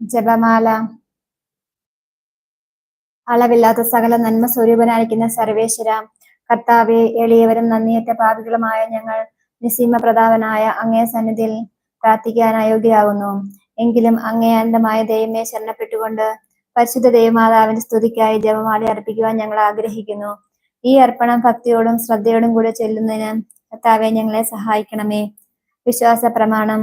ജപമാല അളവില്ലാത്ത സകല നന്മ സ്വരൂപനായിരിക്കുന്ന സർവേശ്വര കർത്താവെ എളിയവരും നന്ദിയേറ്റ പാപികളുമായ ഞങ്ങൾ നിസീമ പ്രതാപനായ അങ്ങേ സന്നിധിയിൽ പ്രാർത്ഥിക്കാൻ അയോഗ്യരാകുന്നു. എങ്കിലും അങ്ങേ അന്തമായ ദൈവമേ ശരണപ്പെട്ടുകൊണ്ട് പരിശുദ്ധ ദൈവമാതാവിന്റെ സ്തുതിക്കായി ജപമാല അർപ്പിക്കുവാൻ ഞങ്ങൾ ആഗ്രഹിക്കുന്നു. ഈ അർപ്പണം ഭക്തിയോടും ശ്രദ്ധയോടും കൂടെ ചെല്ലുന്നതിന് കർത്താവെ ഞങ്ങളെ സഹായിക്കണമേ. വിശ്വാസ പ്രമാണം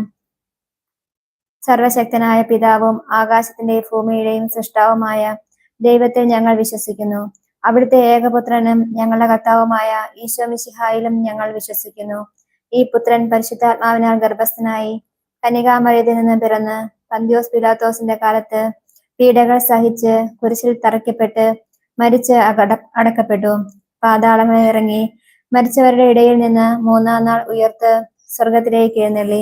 സർവശക്തനായ പിതാവും ആകാശത്തിന്റെയും ഭൂമിയുടെയും സൃഷ്ടാവുമായ ദൈവത്തെ ഞങ്ങൾ വിശ്വസിക്കുന്നു. അവിടുത്തെ ഏകപുത്രനും ഞങ്ങളുടെ കർത്താവുമായ ഈശോ മിശിഹായിലും ഞങ്ങൾ വിശ്വസിക്കുന്നു. ഈ പുത്രൻ പരിശുദ്ധാത്മാവിനാൽ ഗർഭസ്ഥനായി കനികാമരത്തിൽ നിന്ന് പിറന്ന് പന്തിയോസ് പിലാത്തോസിന്റെ കാലത്ത് പീഡകൾ സഹിച്ച് കുരിശിൽ തറയ്ക്കപ്പെട്ട് മരിച്ച് അടക്കപ്പെട്ടു. പാതാളങ്ങളിൽ ഇറങ്ങി മരിച്ചവരുടെ ഇടയിൽ നിന്ന് മൂന്നാം നാൾ ഉയർത്ത് സ്വർഗത്തിലേക്ക് എഴുന്നള്ളി.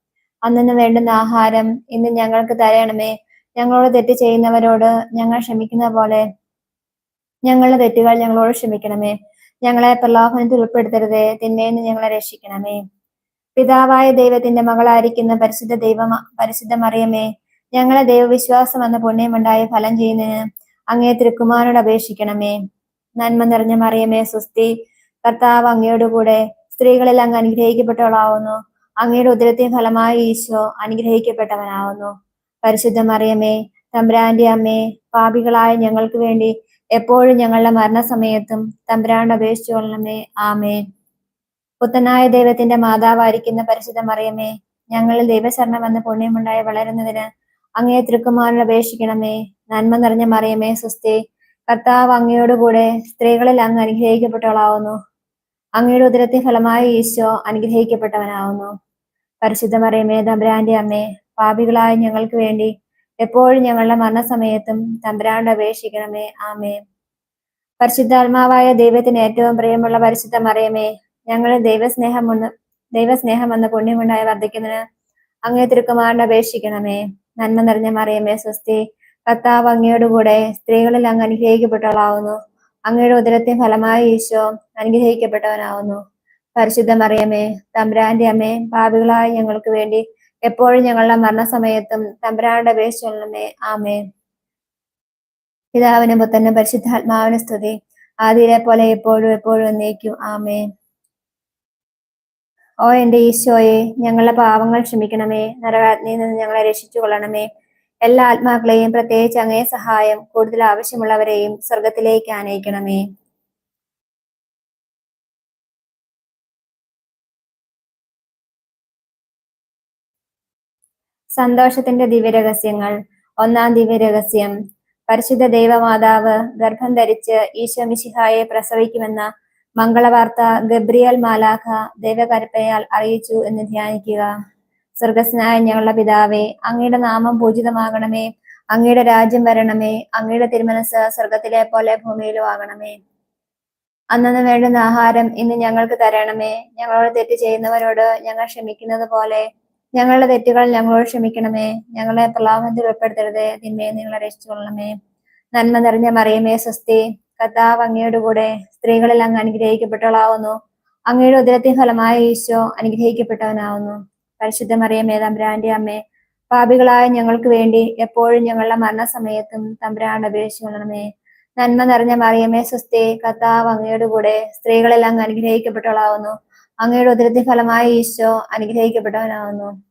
അന്നു വേണ്ടുന്ന ആഹാരം ഇന്ന് ഞങ്ങൾക്ക് തരണമേ. ഞങ്ങളോട് തെറ്റ് ചെയ്യുന്നവരോട് ഞങ്ങൾ ക്ഷമിക്കുന്ന പോലെ ഞങ്ങളുടെ തെറ്റുകൾ ഞങ്ങളോട് ക്ഷമിക്കണമേ. ഞങ്ങളെ പ്രലോഭനത്തിൽ ഉൾപ്പെടുത്തരുതേ. തിന്നെ നിന്ന് ഞങ്ങളെ രക്ഷിക്കണമേ. പിതാവായ ദൈവത്തിന്റെ മകളായിരിക്കുന്ന പരിശുദ്ധ ദൈവം പരിശുദ്ധ മറിയമേ ഞങ്ങളെ ദൈവവിശ്വാസം എന്ന പുണ്യമുണ്ടായി ഫലം ചെയ്യുന്നതിന് അങ്ങേ തിരുക്കുമാരോട് അപേക്ഷിക്കണമേ. നന്മ നിറഞ്ഞ മറിയമേ സുസ്തി കർത്താവ് അങ്ങയോടുകൂടെ സ്ത്രീകളിൽ അങ്ങ് അനുഗ്രഹിക്കപ്പെട്ടവളാവുന്നു. അങ്ങയുടെ ഉദരത്തെ ഫലമായി ഈശോ അനുഗ്രഹിക്കപ്പെട്ടവനാവുന്നു. പരിശുദ്ധ മറിയമേ തമ്പ്രാന്റെ അമ്മേ പാപികളായ ഞങ്ങൾക്ക് വേണ്ടി എപ്പോഴും ഞങ്ങളുടെ മരണസമയത്തും തമ്പ്രാണ്ട് അപേക്ഷിച്ചു കൊള്ളണമേ. ആമേ പുത്തനായ ദൈവത്തിന്റെ മാതാവായിരിക്കുന്ന പരിശുദ്ധ മറിയമേ ഞങ്ങളിൽ ദൈവശരണം എന്ന പുണ്യമുണ്ടായി വളരുന്നതിന് അങ്ങേ തിരുക്കുമാരോട് അപേക്ഷിക്കണമേ. നന്മ നിറഞ്ഞ മറിയമേ സുസ്ഥി കർത്താവ് അങ്ങയോടുകൂടെ സ്ത്രീകളിൽ അങ്ങ് അനുഗ്രഹിക്കപ്പെട്ടവളാവുന്നു. അങ്ങയുടെ ഉദരത്തെ ഫലമായി ഈശോ അനുഗ്രഹിക്കപ്പെട്ടവനാവുന്നു. പരിശുദ്ധ മറിയമേ തമ്പുരാന്റെ അമ്മേ പാപികളായ ഞങ്ങൾക്ക് വേണ്ടി എപ്പോഴും ഞങ്ങളുടെ മരണസമയത്തും തമ്പുരാണ്ട് അപേക്ഷിക്കണമേ. ആമേ പരിശുദ്ധാത്മാവായ ദൈവത്തിന് ഏറ്റവും പ്രിയമുള്ള പരിശുദ്ധ മറിയമേ ഞങ്ങളെ ദൈവസ്നേഹം ഒന്ന് ദൈവസ്നേഹം എന്ന പുണ്യമുണ്ടായി വർദ്ധിക്കുന്നതിന് അങ്ങേ തിരുക്കുമാറിന്റെ അപേക്ഷിക്കണമേ. നന്മ നിറഞ്ഞ മറിയമേ സ്വസ്തി കർത്താവ് അങ്ങയോടുകൂടെ സ്ത്രീകളിൽ അങ്ങ് അനുഗ്രഹിക്കപ്പെട്ടവളാവുന്നു. അങ്ങയുടെ ഉദരത്തെ ഫലമായി ഈശോ അനുഗ്രഹിക്കപ്പെട്ടവനാവുന്നു. പരിശുദ്ധ മറിയമേ തമ്പുരാന്റെ അമ്മേ പാപികളായ ഞങ്ങൾക്ക് വേണ്ടി എപ്പോഴും ഞങ്ങളുടെ മരണസമയത്തും തമ്പുരാന്റെ ചൊല്ലണമേ ആമേ പിതാവിനും പുത്തനും പരിശുദ്ധാത്മാവിന് സ്തുതി. ആദ്യരെ പോലെ എപ്പോഴും എപ്പോഴും എന്നേക്കും ആമേ ഓ എന്റെ ഈശോയെ ഞങ്ങളുടെ പാവങ്ങൾ ക്ഷമിക്കണമേ നരകാഗ്നിയിൽ നിന്ന് ഞങ്ങളെ രക്ഷിച്ചു കൊള്ളണമേ എല്ലാ ആത്മാക്കളെയും പ്രത്യേകിച്ച് അങ്ങേ സഹായം കൂടുതൽ ആവശ്യമുള്ളവരെയും സ്വർഗത്തിലേക്ക് ആനയിക്കണമേ. സന്തോഷത്തിന്റെ ദിവ്യരഹസ്യങ്ങൾ. ഒന്നാം ദിവ്യരഹസ്യം. പരിശുദ്ധ ദൈവമാതാവ് ഗർഭം ധരിച്ച് ഈശോ മിശിഹായെ പ്രസവിക്കുമെന്ന മംഗളവാർത്ത ഗബ്രിയൽ മാലാഖ ദൈവകൽപ്പനയാൽ അറിയിച്ചു എന്ന് ധ്യാനിക്കുക. സ്വർഗസ്നായ ഞങ്ങളുടെ പിതാവേ അങ്ങയുടെ നാമം പൂജിതമാകണമേ. അങ്ങയുടെ രാജ്യം വരണമേ. അങ്ങയുടെ തിരുമനസ് സ്വർഗത്തിലെ പോലെ ഭൂമിയിലും ആകണമേ. അന്നു വേണ്ടുന്ന ആഹാരം ഇന്ന് ഞങ്ങൾക്ക് തരണമേ. ഞങ്ങളോട് തെറ്റ് ചെയ്യുന്നവരോട് ഞങ്ങൾ ക്ഷമിക്കുന്നത് പോലെ ഞങ്ങളുടെ തെറ്റുകൾ ഞങ്ങളോട് ക്ഷമിക്കണമേ. ഞങ്ങളെ പ്രലോഭനത്തിൽ ഉൾപ്പെടുത്തരുത്. തിന്മയെ നിങ്ങളെ രക്ഷിച്ചുകൊള്ളണമേ. നന്മ നിറഞ്ഞ മറിയമേ സ്വസ്തി. കർത്താവ് അങ്ങയുടെ കൂടെ സ്ത്രീകളിൽ അങ്ങ് അനുഗ്രഹിക്കപ്പെട്ടവളാവുന്നു. അങ്ങയുടെ ഉദരത്തിൻ ഫലമായ ഈശോ അനുഗ്രഹിക്കപ്പെട്ടവനാവുന്നു. പരിശുദ്ധ മറിയമേ തമ്പുരാന്റെ അമ്മേ പാപികളായ ഞങ്ങൾക്ക് വേണ്ടി എപ്പോഴും ഞങ്ങളുടെ മരണസമയത്തും തമ്പുരാണ്ട് അപേക്ഷിക്കണമേ നന്മ നിറഞ്ഞ മറിയമേ സ്വസ്തി. കർത്താവ് അങ്ങയുടെ കൂടെ സ്ത്രീകളിൽ അങ്ങ് അനുഗ്രഹിക്കപ്പെട്ടവളാവുന്നു. അങ്ങയുടെ ഉദരത്തിൻ ഫലമായ ഈശോ അനുഗ്രഹിക്കപ്പെട്ടവനാവുന്നു.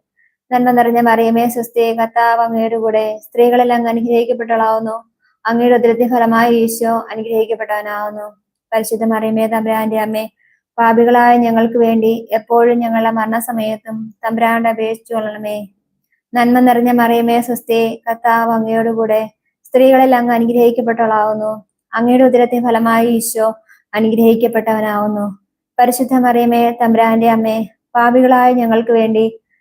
നന്മ നിറഞ്ഞ മറിയമേ സുസ്ഥി കർത്താവ് അങ്ങയുടെ കൂടെ സ്ത്രീകളെല്ലാം അങ്ങ് അനുഗ്രഹിക്കപ്പെട്ടവളാവുന്നു. അങ്ങയുടെ ഉദരത്തിൻ ഫലമായ ഈശോ അനുഗ്രഹിക്കപ്പെട്ടവനാവുന്നു. പരിശുദ്ധ മറിയമേ തമ്പ്രാന്റെ അമ്മേ പാപികളായ ഞങ്ങൾക്ക് വേണ്ടി എപ്പോഴും ഞങ്ങളുടെ മരണസമയത്തും തമ്പ്രാന്റെ അപേക്ഷിച്ചു കൊള്ളണമേ. നന്മ നിറഞ്ഞ മറിയമേ സ്വസ്തി കർത്താവ് അങ്ങയോടുകൂടെ സ്ത്രീകളെല്ലാം അങ്ങ് അനുഗ്രഹിക്കപ്പെട്ടവളാവുന്നു. അങ്ങയുടെ ഉദരത്തെ ഫലമായി ഈശോ അനുഗ്രഹിക്കപ്പെട്ടവനാവുന്നു. പരിശുദ്ധ മറിയമേ തമ്പ്രാന്റെ അമ്മേ പാപികളായ ഞങ്ങൾക്ക് വേണ്ടി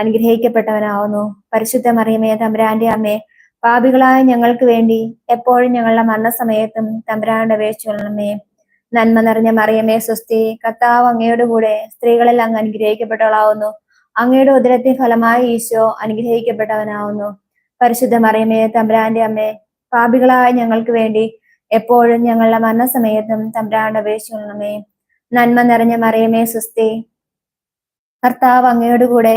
അനുഗ്രഹിക്കപ്പെട്ടവനാവുന്നു. പരിശുദ്ധ മറിയമേ തമ്പുരാന്റെ അമ്മേ പാപികളായ ഞങ്ങൾക്ക് വേണ്ടി എപ്പോഴും ഞങ്ങളുടെ മരണസമയത്തും തമ്പുരാന്റെ കൊള്ളണമേ നന്മ നിറഞ്ഞ മറിയമേ സ്വസ്തി കർത്താവ് അങ്ങയുടെ കൂടെ സ്ത്രീകളിൽ അങ്ങ് അനുഗ്രഹിക്കപ്പെട്ടവളാവുന്നു. അങ്ങയുടെ ഉദരത്തിൻ ഫലമായി ഈശോ അനുഗ്രഹിക്കപ്പെട്ടവനാവുന്നു. പരിശുദ്ധ മറിയമേ തമ്പുരാന്റെ അമ്മേ പാപികളായ ഞങ്ങൾക്ക് വേണ്ടി എപ്പോഴും ഞങ്ങളുടെ മരണസമയത്തും തമ്പുരാന്റെ കൊള്ളണമേ നന്മ നിറഞ്ഞ മറിയമേ സ്വസ്തി കർത്താവ് അങ്ങയുടെ കൂടെ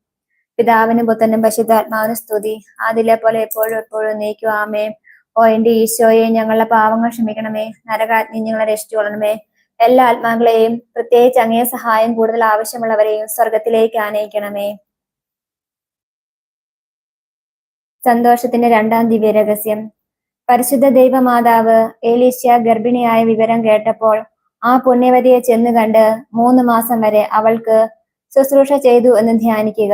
പിതാവിനും പുത്തനും പശുദ്ധാത്മാവിനും സ്തുതി. അതിലെ പോലെ എപ്പോഴും എപ്പോഴും നീക്കും. ആമേ ഓ എന്റെ ഈശോയെ ഞങ്ങളുടെ പാവങ്ങൾ ക്ഷമിക്കണമേ. നരകാജ്ഞി ഞങ്ങളെ രക്ഷിച്ചുകൊള്ളണമേ എല്ലാ ആത്മാക്കളെയും പ്രത്യേകിച്ച് അങ്ങേ സഹായം കൂടുതൽ ആവശ്യമുള്ളവരെയും സ്വർഗത്തിലേക്ക് ആനയിക്കണമേ. സന്തോഷത്തിന്റെ രണ്ടാം ദിവ്യ രഹസ്യം പരിശുദ്ധ ദൈവമാതാവ് ഏലീശ്യ ഗർഭിണിയായ വിവരം കേട്ടപ്പോൾ ആ പുണ്യവതിയെ ചെന്ന് കണ്ട് മൂന്ന് മാസം വരെ അവൾക്ക് ശുശ്രൂഷ ചെയ്തു എന്ന് ധ്യാനിക്കുക.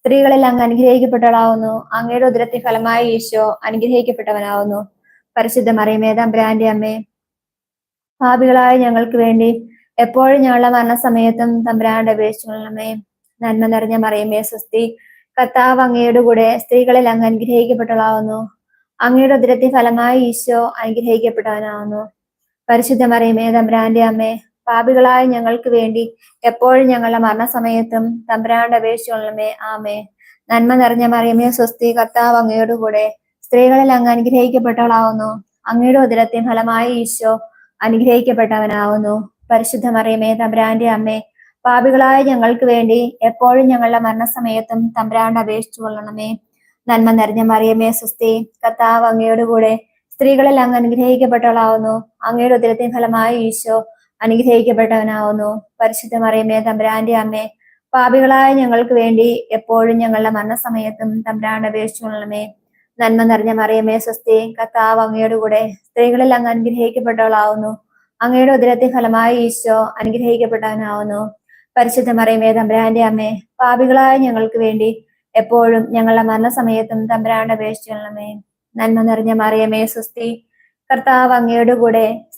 സ്ത്രീകളിൽ അങ്ങ് അനുഗ്രഹിക്കപ്പെട്ടവളാവുന്നു. അങ്ങയുടെ ഉദരത്തിൽ ഫലമായ ഈശോ അനുഗ്രഹിക്കപ്പെട്ടവനാവുന്നു. പരിശുദ്ധ മറിയമേ തമ്പുരാന്റെ അമ്മേ. പാപികളായ ഞങ്ങൾക്ക് വേണ്ടി എപ്പോഴും ഞങ്ങളുടെ മരണസമയത്തും തമ്പുരാന്റെ അപേക്ഷിച്ചുകൊള്ളണമേ നന്മ നിറഞ്ഞ മറിയമേ സ്വസ്തി. കർത്താവ് അങ്ങയുടെ കൂടെ സ്ത്രീകളിൽ അങ്ങ് അനുഗ്രഹിക്കപ്പെട്ടവളാവുന്നു. അങ്ങയുടെ ഉദരത്തിൽ ഫലമായ ഈശോ അനുഗ്രഹിക്കപ്പെട്ടവനാവുന്നു. പരിശുദ്ധ മറിയമേ തമ്പുരാന്റെ അമ്മേ. പാപികളായ ഞങ്ങൾക്ക് വേണ്ടി എപ്പോഴും ഞങ്ങളുടെ മരണസമയത്തും തമ്പരാണ്ട് അപേക്ഷിച്ചുള്ളമേ ആമേ നന്മ നിറഞ്ഞ മറിയമേ സ്വസ്തി കർത്താവ് അങ്ങയോടുകൂടെ സ്ത്രീകളിൽ അങ്ങ് അനുഗ്രഹിക്കപ്പെട്ടവളാവുന്നു. അങ്ങയുടെ ഉദരത്തിൻ ഫലമായി ഈശോ അനുഗ്രഹിക്കപ്പെട്ടവനാവുന്നു. പരിശുദ്ധ മറിയമേ തമ്പുരാന്റെ അമ്മേ പാപികളായ ഞങ്ങൾക്ക് വേണ്ടി എപ്പോഴും ഞങ്ങളുടെ മരണസമയത്തും തമ്പരാണ്ട് അപേക്ഷിച്ചു കൊള്ളണമേ നന്മ നിറഞ്ഞ മറിയമേ സ്വസ്തി കർത്താവ് അങ്ങയോടുകൂടെ സ്ത്രീകളിൽ അങ്ങ് അനുഗ്രഹിക്കപ്പെട്ടവളാവുന്നു. അങ്ങയുടെ ഉദരത്തിൻ ഫലമായി ഈശോ അനുഗ്രഹിക്കപ്പെട്ടവനാവുന്നു. പരിശുദ്ധ മറിയമ്മേ തമ്പുരാന്റെ അമ്മേ പാപികളായ ഞങ്ങൾക്ക് വേണ്ടി എപ്പോഴും ഞങ്ങളുടെ മരണസമയത്തും തമ്പുരാന്റെ അപേക്ഷിച്ചു കൊള്ളണമേ നന്മ നിറഞ്ഞ മറിയമ്മേ സ്വസ്തി കത്താവ് അങ്ങയുടെ കൂടെ സ്ത്രീകളിൽ അങ്ങ് അനുഗ്രഹിക്കപ്പെട്ടവളാവുന്നു. അങ്ങയുടെ ഉദരത്തെ ഫലമായി ഈശോ അനുഗ്രഹിക്കപ്പെട്ടവനാവുന്നു പരിശുദ്ധ മറിയമ്മേ തമ്പുരാന്റെ അമ്മേ പാപികളായ ഞങ്ങൾക്ക് വേണ്ടി എപ്പോഴും ഞങ്ങളുടെ മരണസമയത്തും തമ്പുരാന്റെ അപേക്ഷിച്ചണമേ നന്മ നിറഞ്ഞ മറിയമേ സ്വസ്തി കർത്താവ് അങ്ങയുടെ കൂടെ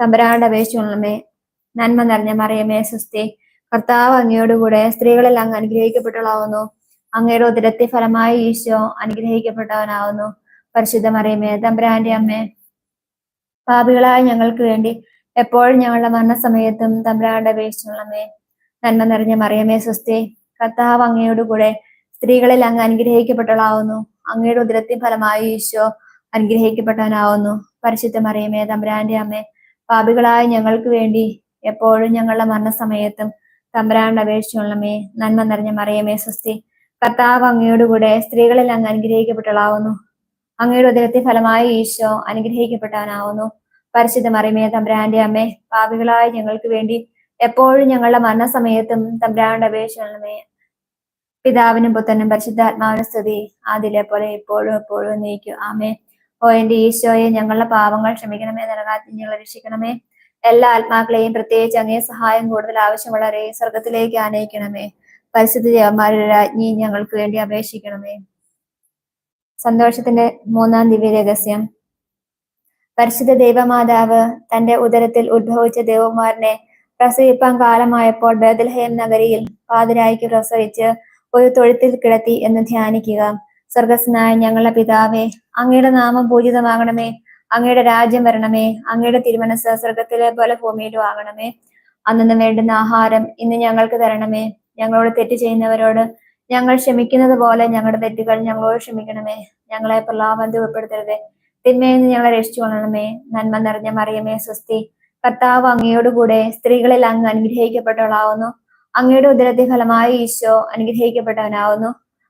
തമ്പുരാന്റെ അപേക്ഷിച്ചണമേ നന്മ നിറഞ്ഞ മറിയമേ സുസ്തി. കർത്താവ് അങ്ങയോടുകൂടെ സ്ത്രീകളിൽ അങ്ങ് അനുഗ്രഹിക്കപ്പെട്ടവളാവുന്നു. അങ്ങയുടെ ഉദരത്തെ ഫലമായി ഈശോ അനുഗ്രഹിക്കപ്പെട്ടവനാവുന്നു. പരിശുദ്ധ മറിയമേ തമ്പരാന്റെ അമ്മേ. പാപികളായ ഞങ്ങൾക്ക് വേണ്ടി എപ്പോഴും ഞങ്ങളുടെ മരണസമയത്തും തമ്പുരാന്റെ അപേക്ഷിച്ചുള്ളമേ നന്മ നിറഞ്ഞ മറിയമേ സുസ്തി. കർത്താവ് അങ്ങയോട് കൂടെ സ്ത്രീകളിൽ അങ്ങ് അനുഗ്രഹിക്കപ്പെട്ടവളാവുന്നു. അങ്ങയുടെ ഉദരത്തിൻ ഫലമായി ഈശോ അനുഗ്രഹിക്കപ്പെട്ടവനാവുന്നു. പരിശുദ്ധ മറിയമേ തമ്പരാന്റെ അമ്മേ. പാപികളായ ഞങ്ങൾക്ക് വേണ്ടി എപ്പോഴും ഞങ്ങളുടെ മരണസമയത്തും തമ്പരാണ്ട് അപേക്ഷിച്ചുള്ളമേ നന്മ നിറഞ്ഞ മറിയമേ സ്വസ്തി. കർത്താവ് അങ്ങയോടുകൂടെ സ്ത്രീകളിൽ അങ്ങ് അനുഗ്രഹിക്കപ്പെട്ടളാവുന്നു അങ്ങയുടെ ഉദരത്തെ ഫലമായി ഈശോ അനുഗ്രഹിക്കപ്പെട്ടവനാവുന്നു പരിശുദ്ധ മറിയമേ തമ്പരാന്റെ അമ്മേ പാപികളായ ഞങ്ങൾക്ക് വേണ്ടി എപ്പോഴും ഞങ്ങളുടെ മരണസമയത്തും തമ്പരാണ്ട് അപേക്ഷിച്ചുള്ളമേ പിതാവിനും പുത്രനും പരിശുദ്ധാത്മാവിനും സ്തുതി. ആദിലെ പോലെ ഇപ്പോഴും എപ്പോഴും നീക്കും. ആമേ ഓ എന്റെ ഈശോയെ ഞങ്ങളുടെ പാവങ്ങൾ ക്ഷമിക്കണമേ നരകാത്തിൽ ഞങ്ങളെ രക്ഷിക്കണമേ. എല്ലാ ആത്മാക്കളെയും പ്രത്യേകിച്ച് അങ്ങേ സഹായം കൂടുതൽ ആവശ്യമുള്ളവരെ സ്വർഗത്തിലേക്ക് ആനയിക്കണമേ. പരിശുദ്ധ ദേവന്മാരുടെ രാജ്ഞി ഞങ്ങൾക്ക് വേണ്ടി അപേക്ഷിക്കണമേ. സന്തോഷത്തിന്റെ മൂന്നാം ദിവ്യ രഹസ്യം പരിശുദ്ധ ദൈവമാതാവ് തന്റെ ഉദരത്തിൽ ഉത്ഭവിച്ച ദേവകുമാരനെ പ്രസവിപ്പാൻ കാലമായപ്പോൾ ബദൽഹേം നഗരിയിൽ പാതിരായിക്ക് പ്രസവിച്ച് ഒരു തൊഴുത്തിൽ കിടത്തി എന്ന് ധ്യാനിക്കുക. സ്വർഗസ്നായ ഞങ്ങളുടെ പിതാവേ അങ്ങയുടെ നാമം പൂജിതമാകണമേ. അങ്ങയുടെ രാജ്യം വരണമേ. അങ്ങയുടെ തിരുമനസ് സ്വർഗത്തിലെ പോലെ ഭൂമിയിലും ആകണമേ. അന്നു വേണ്ടുന്ന ആഹാരം ഇന്ന് ഞങ്ങൾക്ക് തരണമേ. ഞങ്ങളോട് തെറ്റ് ചെയ്യുന്നവരോട് ഞങ്ങൾ ക്ഷമിക്കുന്നത് പോലെ ഞങ്ങളുടെ തെറ്റുകൾ ഞങ്ങളോട് ക്ഷമിക്കണമേ. ഞങ്ങളെ പ്രലാപം ഉൾപ്പെടുത്തരുതേ തിന്മയിൽ നിന്ന് ഞങ്ങളെ രക്ഷിച്ചു കൊള്ളണമേ. നന്മ നിറഞ്ഞ മറിയമേ സ്വസ്തി. കർത്താവ് അങ്ങയോടുകൂടെ സ്ത്രീകളിൽ അങ്ങ് അനുഗ്രഹിക്കപ്പെട്ടവളാവുന്നു. അങ്ങയുടെ ഉദരത്തിൽ ഫലമായി ഈശോ അനുഗ്രഹിക്കപ്പെട്ടവനാവുന്നു.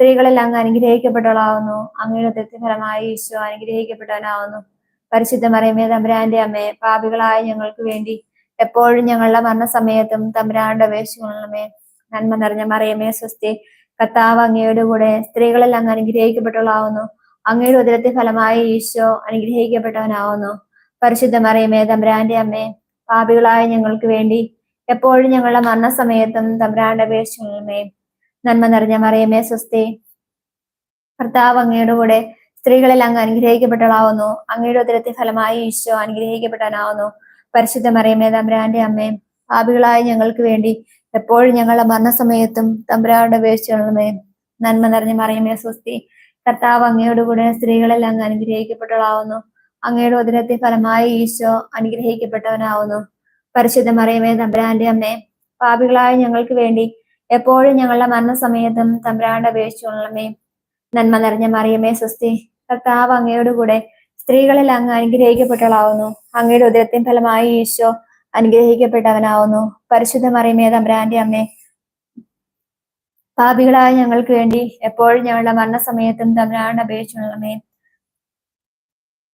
സ്ത്രീകളിൽ അങ്ങ് അനുഗ്രഹിക്കപ്പെട്ടവളാവുന്നു. അങ്ങയുടെ ഉദരത്തിൽ ഫലമായി ഈശോ അനുഗ്രഹിക്കപ്പെട്ടവനാവുന്നു. പരിശുദ്ധ മറിയമേ തമ്പുരാന്റെ അമ്മേ പാപികളായ ഞങ്ങൾക്ക് വേണ്ടി എപ്പോഴും ഞങ്ങളുടെ മരണസമയത്തും തമ്പുരാന്റെ അപേക്ഷിച്ചു കൊള്ളണമേ നന്മ നിറഞ്ഞ മറിയമേ സ്വസ്തി കർത്താവ് അങ്ങയുടെ കൂടെ സ്ത്രീകളെല്ലാം അങ്ങ് അനുഗ്രഹിക്കപ്പെട്ടവളാവുന്നു. അങ്ങയുടെ ഉദരത്തിൽ ഫലമായി ഈശോ അനുഗ്രഹിക്കപ്പെട്ടവനാവുന്നു. പരിശുദ്ധ മറിയമേ തമ്പുരാന്റെ അമ്മേ പാപികളായ ഞങ്ങൾക്ക് വേണ്ടി എപ്പോഴും ഞങ്ങളുടെ മരണസമയത്തും തമ്പുരാന്റെ അപേക്ഷിച്ചുള്ളമേ നന്മ നിറഞ്ഞ മറിയമേ സ്വസ്തി. ഭർത്താവ് അങ്ങയുടെ കൂടെ സ്ത്രീകളിൽ അങ്ങ് അനുഗ്രഹിക്കപ്പെട്ടവളാവുന്നു. അങ്ങയുടെ ഉദരത്തിൽ ഫലമായി ഈശോ അനുഗ്രഹിക്കപ്പെട്ടവനാവുന്നു പരിശുദ്ധ മറിയമേ തമ്പുരാന്റെ അമ്മേ പാപികളായ ഞങ്ങൾക്ക് വേണ്ടി എപ്പോഴും ഞങ്ങളുടെ മരണസമയത്തും തമ്പുരാന്റെ അപേക്ഷിച്ചുള്ളമേ നന്മ നിറഞ്ഞ മറിയമേ സ്വസ്തി. കർത്താവ് അങ്ങയോട് കൂടെ സ്ത്രീകളിൽ അങ്ങ് അനുഗ്രഹിക്കപ്പെട്ടവളാവുന്നു. അങ്ങയുടെ ഉദരത്തിൽ ഫലമായി ഈശോ അനുഗ്രഹിക്കപ്പെട്ടവനാവുന്നു. പരിശുദ്ധ മറിയമേ തമ്പുരാന്റെ അമ്മേ പാപികളായ ഞങ്ങൾക്ക് വേണ്ടി എപ്പോഴും ഞങ്ങളുടെ മരണസമയത്തും തമ്പ്രാണ്ട് അപേക്ഷിച്ചുള്ളമേ നന്മ നിറഞ്ഞ മറിയമേ സ്വസ്തി. കർത്താവ് അങ്ങയോട് കൂടെ സ്ത്രീകളിൽ അങ്ങ് അനുഗ്രഹിക്കപ്പെട്ടവളാവുന്നു. അങ്ങയുടെ ഉദരത്തിൻ ഫലമായി ഈശോ അനുഗ്രഹിക്കപ്പെട്ടവനാവുന്നു. പരിശുദ്ധ മറിയമേ തമ്പ്രാന്റെ അമ്മേ. പാപികളായ ഞങ്ങൾക്ക് വേണ്ടി എപ്പോഴും ഞങ്ങളുടെ മരണസമയത്തും തമ്പ്രാണ്ട് അപേക്ഷിച്ചുള്ളമേ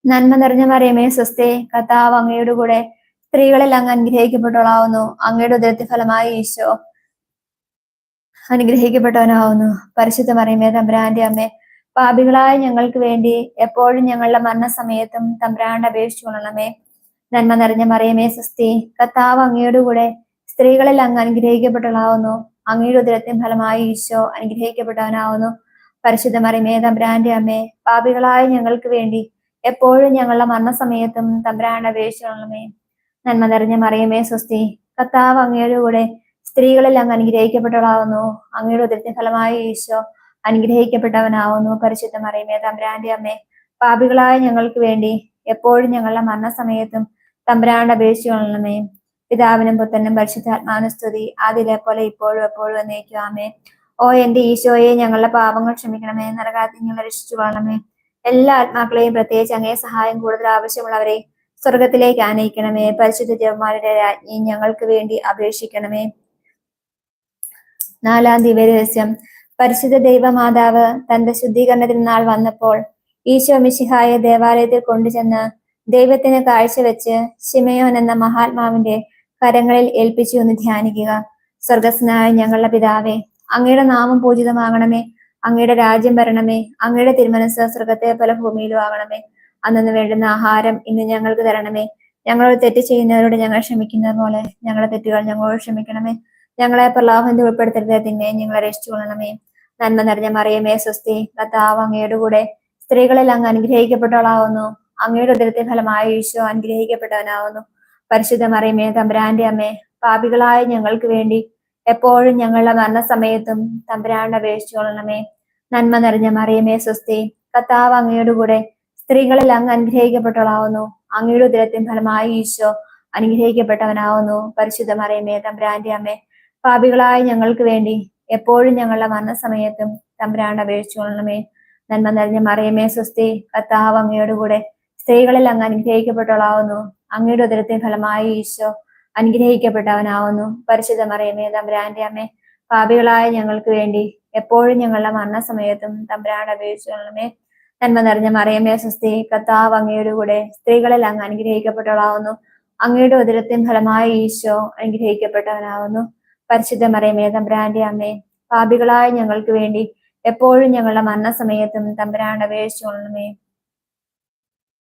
നന്മ നിറഞ്ഞ മറിയമേ സ്വസ്തി. കർത്താവ് അങ്ങയുടെ കൂടെ സ്ത്രീകളിൽ അങ്ങ് അനുഗ്രഹിക്കപ്പെട്ടവളാവുന്നു. അങ്ങയുടെ ഉദരത്തിൽ ഫലമായി ഈശോ അനുഗ്രഹിക്കപ്പെട്ടവനാവുന്നു. പരിശുദ്ധ മറിയമേ തമ്പുരാന്റെ അമ്മേ പാപികളായ ഞങ്ങൾക്ക് വേണ്ടി എപ്പോഴും ഞങ്ങളുടെ മരണസമയത്തും തമ്പ്രാണ്ട് അപേക്ഷിച്ചു കൊള്ളണമേ. നന്മ നിറഞ്ഞ മറിയമേ സ്വസ്തി കത്താവ് അങ്ങയുടെ കൂടെ സ്ത്രീകളിൽ അങ്ങ് അനുഗ്രഹിക്കപ്പെട്ടവളാവുന്നു. അങ്ങയുടെ ഉദരത്തിൻ ഫലമായി ഈശോ അനുഗ്രഹിക്കപ്പെട്ടവനാവുന്നു. പരിശുദ്ധ മറിയമേ തമ്പുരാന്റെ അമ്മേ പാപികളായ ഞങ്ങൾക്ക് വേണ്ടി എപ്പോഴും ഞങ്ങളുടെ മരണസമയത്തും തമ്പ്രാണ്ട് അപേക്ഷിച്ചു കൊള്ളണമേ. നന്മ നിറഞ്ഞ മറിയമേ സ്വസ്തി കത്താവ് അങ്ങയുടെ കൂടെ സ്ത്രീകളിൽ അങ്ങ് അനുഗ്രഹിക്കപ്പെട്ടവളാവുന്നു. അങ്ങയുടെ ഉദരത്തിന് ഫലമായി ഈശോ അനുഗ്രഹിക്കപ്പെട്ടവനാവുന്നു. പരിശുദ്ധ മറിയമേ തമ്പ്രാന്റെ അമ്മേ പാപികളായ ഞങ്ങൾക്ക് വേണ്ടി എപ്പോഴും ഞങ്ങളുടെ മരണസമയത്തും തമ്പ്രാന്റെ അപേക്ഷിക്കണമേ പിതാവിനും പുത്രനും പരിശുദ്ധ സ്തുതി. ആദിലെ പോലെ ഇപ്പോഴും എപ്പോഴും എന്നേക്കും. ആമേ ഓ എന്റെ ഈശോയെ ഞങ്ങളുടെ പാപങ്ങൾ ക്ഷമിക്കണമേ. നരകാത്തിൽ ഞങ്ങൾ രക്ഷിച്ചു കൊള്ളണമേ. എല്ലാ ആത്മാക്കളെയും പ്രത്യേകിച്ച് അങ്ങേ സഹായം കൂടുതൽ ആവശ്യമുള്ളവരെ സ്വർഗത്തിലേക്ക് ആനയിക്കണമേ. പരിശുദ്ധ ജവന്മാരുടെ രാജ്ഞി ഞങ്ങൾക്ക് വേണ്ടി അപേക്ഷിക്കണമേ. നാലാം ദിവ്യരഹസ്യം പരിശുദ്ധ ദൈവമാതാവ് തന്റെ ശുദ്ധീകരണത്തിന് നാൾ വന്നപ്പോൾ ഈശോ മിശിഹായെ ദേവാലയത്തിൽ കൊണ്ടുചെന്ന് ദൈവത്തിന് കാഴ്ചവെച്ച് ശിമയോൻ എന്ന മഹാത്മാവിന്റെ കരങ്ങളിൽ ഏൽപ്പിച്ചു എന്ന് ധ്യാനിക്കുക. സ്വർഗസ്നായ ഞങ്ങളുടെ പിതാവേ അങ്ങയുടെ നാമം പൂജിതമാകണമേ അങ്ങയുടെ രാജ്യം വരണമേ അങ്ങയുടെ തിരുമനസ് സ്വർഗത്തെ പല ഭൂമിയിലും ആകണമേ. അന്നു വേണ്ടുന്ന ആഹാരം ഇന്ന് ഞങ്ങൾക്ക് തരണമേ. ഞങ്ങളോട് തെറ്റ് ചെയ്യുന്നവരോട് ഞങ്ങൾ ക്ഷമിക്കുന്നത് പോലെ ഞങ്ങളുടെ തെറ്റുകൾ ഞങ്ങളോട് ക്ഷമിക്കണമേ. ഞങ്ങളെ പ്രലോഭനത്തിൽ ഉൾപ്പെടുത്തരുത് തിന്നെ ഞങ്ങളെ രക്ഷിച്ചു കൊള്ളണമേ നന്മ നിറഞ്ഞ മറിയമേ സ്വസ്തി കർത്താവ് അങ്ങയുടെ കൂടെ സ്ത്രീകളിൽ അങ്ങ് അനുഗ്രഹിക്കപ്പെട്ടവളാവുന്നു. അങ്ങയുടെ ഉദരത്തെ ഫലമായ ഈശോ അനുഗ്രഹിക്കപ്പെട്ടവനാവുന്നു. പരിശുദ്ധ മറിയമേ തമ്പുരാന്റെ അമ്മേ പാപികളായ ഞങ്ങൾക്ക് വേണ്ടി എപ്പോഴും ഞങ്ങളുടെ മരണസമയത്തും തമ്പുരാണ്ട് അപേക്ഷിച്ചുകൊള്ളണമേ. നന്മ നിറഞ്ഞ മറിയമേ സ്വസ്തി കർത്താവ് അങ്ങയുടെ കൂടെ സ്ത്രീകളിൽ അങ്ങ് അനുഗ്രഹിക്കപ്പെട്ടവളാവുന്നു. അങ്ങയുടെ ഉദരത്തിൻ ഫലമായി ഈശോ അനുഗ്രഹിക്കപ്പെട്ടവനാവുന്നു. പരിശുദ്ധ മറിയമേ തമ്പുരാന്റെ അമ്മേ പാപികളായ ഞങ്ങൾക്ക് വേണ്ടി എപ്പോഴും ഞങ്ങളുടെ മരണസമയത്തും തമ്പുരാണ്ട് അപേക്ഷിച്ചുകൊള്ളണമേ. നന്മ നിറഞ്ഞ മറിയമേ സ്വസ്തി കർത്താവ് അങ്ങയുടെ കൂടെ സ്ത്രീകളിൽ അങ്ങ് അനുഗ്രഹിക്കപ്പെട്ടവളാവുന്നു. അങ്ങയുടെ ഉദരത്തിന് ഫലമായി ഈശോ അനുഗ്രഹിക്കപ്പെട്ടവനാവുന്നു. പരിശുദ്ധ മറിയമേ തമ്പുരാന്റെ അമ്മേ പാപികളായ ഞങ്ങൾക്ക് വേണ്ടി എപ്പോഴും ഞങ്ങളുടെ മരണസമയത്തും തമ്പുരാണ്ട് അപേക്ഷിച്ചുകൊള്ളണമേ. നന്മ നിറഞ്ഞ മറിയമേ സ്വസ്തി കർത്താവ് അങ്ങയുടെ കൂടെ സ്ത്രീകളിൽ അങ്ങ് അനുഗ്രഹിക്കപ്പെട്ടവളാവുന്നു. അങ്ങയുടെ ഉദരത്തിൻ ഫലമായി ഈശോ അനുഗ്രഹിക്കപ്പെട്ടവനാവുന്നു. പരിശുദ്ധ മറിയമേ തമ്പുരാന്റെ പാപികളായ ഞങ്ങൾക്ക് വേണ്ടി എപ്പോഴും ഞങ്ങളുടെ മരണസമയത്തും തമ്പുരാണ്ട് അപേക്ഷിച്ചുകൊള്ളണമേ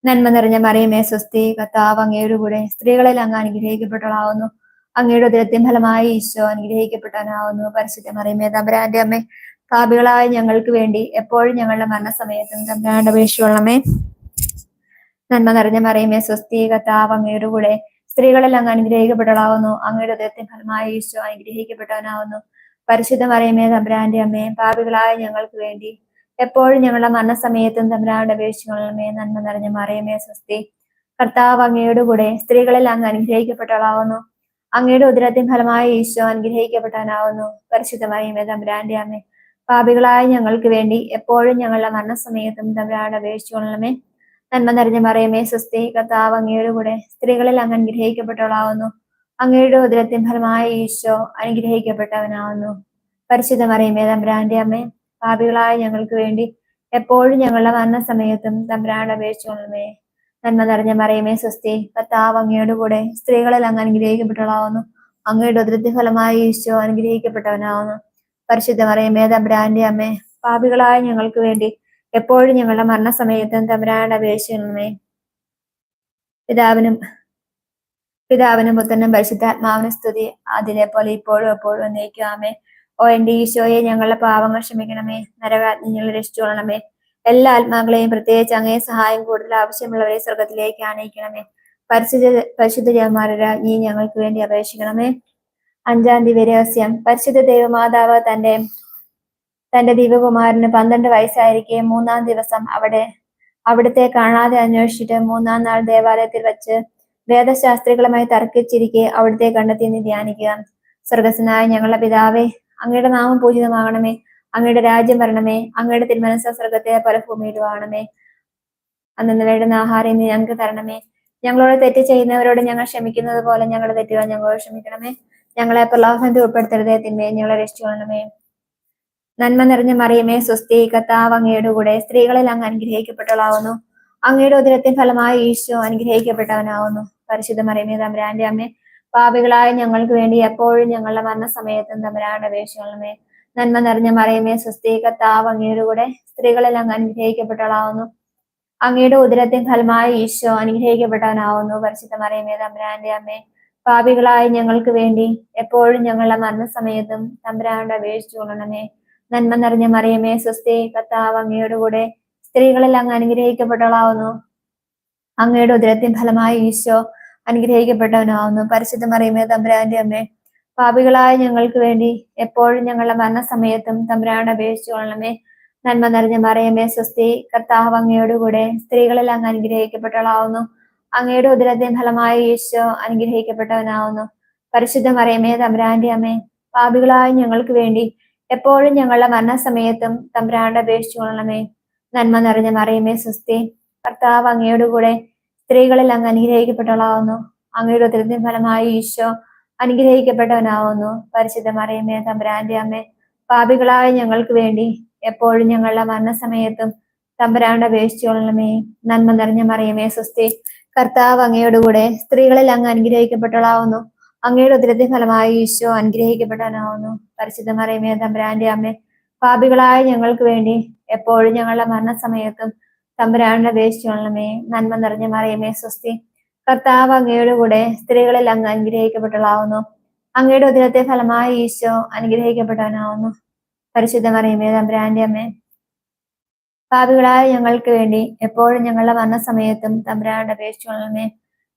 നന്മ നിറഞ്ഞ മറിയമേ സ്വസ്തി കത്താവ് അങ്ങയുടെ കൂടെ സ്ത്രീകളിൽ അങ്ങ് അനുഗ്രഹിക്കപ്പെട്ടവളാവുന്നു. അങ്ങയുടെ ഉദരത്തിൻ ഫലമായി ഈശോ അനുഗ്രഹിക്കപ്പെട്ടവനാവുന്നു. പരിശുദ്ധ മറിയമേ തമ്പുരാന്റെ അമ്മേ പാപികളായ ഞങ്ങൾക്ക് വേണ്ടി എപ്പോഴും ഞങ്ങളുടെ മരണസമയത്തും തമ്പുരാണ്ട് അപേക്ഷിച്ചുകൊള്ളണമേ നന്മ നിറഞ്ഞ മറിയമേ സ്വസ്തി കത്താവ് അങ്ങയുടെ കൂടെ സ്ത്രീകളിൽ അങ്ങ് അനുഗ്രഹിക്കപ്പെട്ടവളാവുന്നു. അങ്ങയുടെ ഉദരത്തിൻ ഫലമായ ഈശോ അനുഗ്രഹിക്കപ്പെട്ടവനാവുന്നു. പരിശുദ്ധ മറിയമേ തമ്പരാന്റെ അമ്മേ പാപികളായ ഞങ്ങൾക്ക് വേണ്ടി എപ്പോഴും ഞങ്ങളുടെ മരണസമയത്തും തമ്പരാന്റെ അപേക്ഷിക്കണമേ. നന്മ നിറഞ്ഞ മറിയമേ സ്വസ്തി. കർത്താവ് അങ്ങയുടെ കൂടെ സ്ത്രീകളെല്ലാം അങ്ങ് അനുഗ്രഹിക്കപ്പെട്ടവളാവുന്നു. അങ്ങയുടെ ഉദരത്തിൻ ഫലമായ ഈശോ അനുഗ്രഹിക്കപ്പെട്ടവനാവുന്നു. പരിശുദ്ധ മറിയമേ തമ്പുരാന്റെ അമ്മേ പാപികളായ ഞങ്ങൾക്ക് വേണ്ടി എപ്പോഴും ഞങ്ങളുടെ മരണസമയത്തും തമ്പരാന്റെ അപേക്ഷിക്കണമേ. നന്മ നിറഞ്ഞ മറിയമേ സ്വസ്തി കർത്താവ് അങ്ങയുടെ കൂടെ സ്ത്രീകളിൽ അങ്ങ് അനുഗ്രഹിക്കപ്പെട്ടവളാവുന്നു. അങ്ങയുടെ ഉദരത്തിൻ ഫലമായ ഈശോ അനുഗ്രഹിക്കപ്പെട്ടവനാവുന്നു. പരിശുദ്ധ മറിയമേ തമ്പ്രാന്റെ അമ്മ പാപികളായ ഞങ്ങൾക്ക് വേണ്ടി എപ്പോഴും ഞങ്ങളുടെ മരണസമയത്തും തമ്പ്രാന്റെ അപേക്ഷിച്ചുകൊള്ളുമേ നന്മ നിറഞ്ഞ മറിയമേ സ്വസ്തി കർത്താവ് അങ്ങയുടെ കൂടെ സ്ത്രീകളിൽ അങ്ങ് അനുഗ്രഹിക്കപ്പെട്ടവളാവുന്നു. അങ്ങയുടെ ഉദരത്തിൻ ഫലമായ ഈശോ അനുഗ്രഹിക്കപ്പെട്ടവനാവുന്നു. പരിശുദ്ധ മറിയമേ തമ്പ്രാന്റെ അമ്മ പാപികളായ ഞങ്ങൾക്ക് വേണ്ടി എപ്പോഴും ഞങ്ങളുടെ മരണസമയത്തും തമ്പുരാനോട് അപേക്ഷിക്കണമേ പിതാവിനും പിതാവിനും പുത്രനും പരിശുദ്ധാത്മാവിനും സ്തുതി. അതിലെ പോലെ ഇപ്പോഴും എപ്പോഴും എന്നേക്കുവാമേ ഓ എന്റെ ഈശോയെ ഞങ്ങളുടെ പാവങ്ങൾ ക്ഷമിക്കണമേ. നരകാഗ്നി ഞങ്ങളെ രക്ഷിച്ചോളണമേ എല്ലാ ആത്മാക്കളെയും പ്രത്യേകിച്ച് അങ്ങേ സഹായം കൂടുതൽ ആവശ്യമുള്ളവരെ സ്വർഗത്തിലേക്ക് ആനയിക്കണമേ. പരിശുദ്ധ പരിശുദ്ധ ജയമാര ഈ ഞങ്ങൾക്ക് വേണ്ടി അപേക്ഷിക്കണമേ. അഞ്ചാം തീയതി രഹസ്യം പരിശുദ്ധ ദൈവമാതാവ് തന്റെ തന്റെ ദിവകുമാരന് പന്ത്രണ്ട് വയസ്സായിരിക്കെ മൂന്നാം ദിവസം അവിടെ അവിടുത്തെ കാണാതെ അന്വേഷിച്ചിട്ട് മൂന്നാം നാൾ ദേവാലയത്തിൽ വെച്ച് വേദശാസ്ത്രികളുമായി തർക്കിച്ചിരിക്കെ അവിടുത്തെ കണ്ടെത്തി എന്ന് ധ്യാനിക്കുക. സ്വർഗസ്വനായ ഞങ്ങളുടെ പിതാവേ അങ്ങയുടെ നാമം പൂജിതമാകണമേ അങ്ങയുടെ രാജ്യം വരണമേ അങ്ങയുടെ തിരുമനസ സ്വർഗത്തെ പല ഭൂമിയിലും ആണമേ അന്നു വേണ്ടുന്ന ആഹാരം ഇന്ന് ഞങ്ങൾക്ക് തരണമേ. ഞങ്ങളോട് തെറ്റ് ചെയ്യുന്നവരോട് ഞങ്ങൾ ക്ഷമിക്കുന്നത് പോലെ ഞങ്ങളുടെ തെറ്റുകൾ ഞങ്ങളോട് ക്ഷമിക്കണമേ. ഞങ്ങളെ പ്രലോഭനത്തിൽ ഉൾപ്പെടുത്തരുതേ തിന്മയെ ഞങ്ങളെ രക്ഷിക്കണമേ. നന്മ നിറഞ്ഞ മറിയമേ സ്വസ്തി കത്താവ് അങ്ങയുടെ കൂടെ സ്ത്രീകളിൽ അങ്ങ് അനുഗ്രഹിക്കപ്പെട്ടവളാവുന്നു. അങ്ങയുടെ ഉദരത്തിൻ ഫലമായി ഈശോ അനുഗ്രഹിക്കപ്പെട്ടവനാവുന്നു. പരിശുദ്ധ മറിയമേ തമ്പുരാന്റെ അമ്മേ പാപികളായ ഞങ്ങൾക്ക് വേണ്ടി എപ്പോഴും ഞങ്ങളുടെ മരണസമയത്തും തമ്പുരാന്റെ അപേക്ഷകളുമേ. നന്മ നിറഞ്ഞ മറിയമേ സ്വസ്തി കത്താവ് അങ്ങയുടെ കൂടെ സ്ത്രീകളിൽ അങ്ങ് അനുഗ്രഹിക്കപ്പെട്ടവളാവുന്നു. അങ്ങയുടെ ഉദരത്തിൻ ഫലമായി ഈശോ അനുഗ്രഹിക്കപ്പെട്ടവനാവുന്നു. പരിശുദ്ധ മറിയമേ തമ്പുരാന്റെ അമ്മേ പാപികളായ ഞങ്ങൾക്ക് വേണ്ടി എപ്പോഴും ഞങ്ങളുടെ മരണസമയത്തും തമ്പുരാന്റെ അപേക്ഷിച്ചു കൊള്ളണമേ നന്മ നിറഞ്ഞ മറിയമേ സ്വസ്തി കത്താവ് അങ്ങയുടെ കൂടെ സ്ത്രീകളിൽ അങ്ങ് അനുഗ്രഹിക്കപ്പെട്ടവളാവുന്നു. അങ്ങയുടെ ഉദരത്തിൻ ഫലമായി ഈശോ അനുഗ്രഹിക്കപ്പെട്ടവനാവുന്നു. പരിശുദ്ധ മറിയമേ തമ്പുരാന്റെ അമ്മേ പാപികളായ ഞങ്ങൾക്ക് വേണ്ടി എപ്പോഴും ഞങ്ങളുടെ മരണസമയത്തും തമ്പുരാൻ അപേക്ഷിച്ചു കൊള്ളണമേ. നന്മ നിറഞ്ഞ മറിയമേ സ്വസ്തി കർത്താവ് അങ്ങയുടെ കൂടെ സ്ത്രീകളിൽ അങ്ങ് അനുഗ്രഹിക്കപ്പെട്ടവളാവുന്നു. അങ്ങയുടെ ഉദരത്തിൻ ഫലമായി ഈശോ അനുഗ്രഹിക്കപ്പെട്ടവനാവുന്നു. പരിശുദ്ധ മറിയമേ തമ്പുരാന്റെ അമ്മേ പാപികളായ ഞങ്ങൾക്ക് വേണ്ടി എപ്പോഴും ഞങ്ങളുടെ മരണസമയത്തും തമ്പ്രാണ്ട് അപേക്ഷിച്ചു കൊള്ളണമേ. നന്മ നിറഞ്ഞ മറിയമേ സ്വസ്തി കർത്താവ് അങ്ങയുടെ കൂടെ സ്ത്രീകളിൽ അങ്ങ് അനുഗ്രഹിക്കപ്പെട്ടവളാവുന്നു. അങ്ങയുടെ ഉദരത്തിൻ ഫലമായി ഈശോ അനുഗ്രഹിക്കപ്പെട്ടവനാവുന്നു. പരിശുദ്ധ മറിയമേ തമ്പുരാന്റെ അമ്മ. പാപികളായ ഞങ്ങൾക്ക് വേണ്ടി എപ്പോഴും ഞങ്ങളുടെ മരണസമയത്തും തമ്പ്രാണ്ട് അപേക്ഷിച്ചു കൊള്ളണമേ. നന്മ നിറഞ്ഞ മറിയമേ സ്വസ്തി കർത്താവ് അങ്ങയുടെ കൂടെ സ്ത്രീകളിൽ അങ്ങ് അനുഗ്രഹിക്കപ്പെട്ടവളാവുന്നു. അങ്ങയുടെ ഉദരത്തിൻ ഫലമായി ഈശോ അനുഗ്രഹിക്കപ്പെടാനാവുന്നു. പരിശുദ്ധ മറിയമേ തമ്പുരാന്റെ അമ്മേ പാപികളായ ഞങ്ങൾക്ക് വേണ്ടി എപ്പോഴും ഞങ്ങളുടെ മരണസമയത്തും തമ്പുരാന്റെ അപേക്ഷിച്ചു കൊള്ളണമേ. നന്മ നിറഞ്ഞ മറിയമേ സ്വസ്തി. കർത്താവ് അങ്ങയുടെ കൂടെ സ്ത്രീകളിൽ അങ്ങ് അനുഗ്രഹിക്കപ്പെട്ടളാവുന്നു അങ്ങയുടെ ഉദരത്തെ ഫലമായി ഈശോ അനുഗ്രഹിക്കപ്പെടാനാവുന്നു. പരിശുദ്ധ മറിയമേ തമ്പുരാന്റെ അമ്മേ പാപികളായ ഞങ്ങൾക്ക് വേണ്ടി എപ്പോഴും ഞങ്ങളുടെ മരണസമയത്തും തമ്പുരാനുടെ അപേക്ഷിച്ചുകൊള്ളണമേ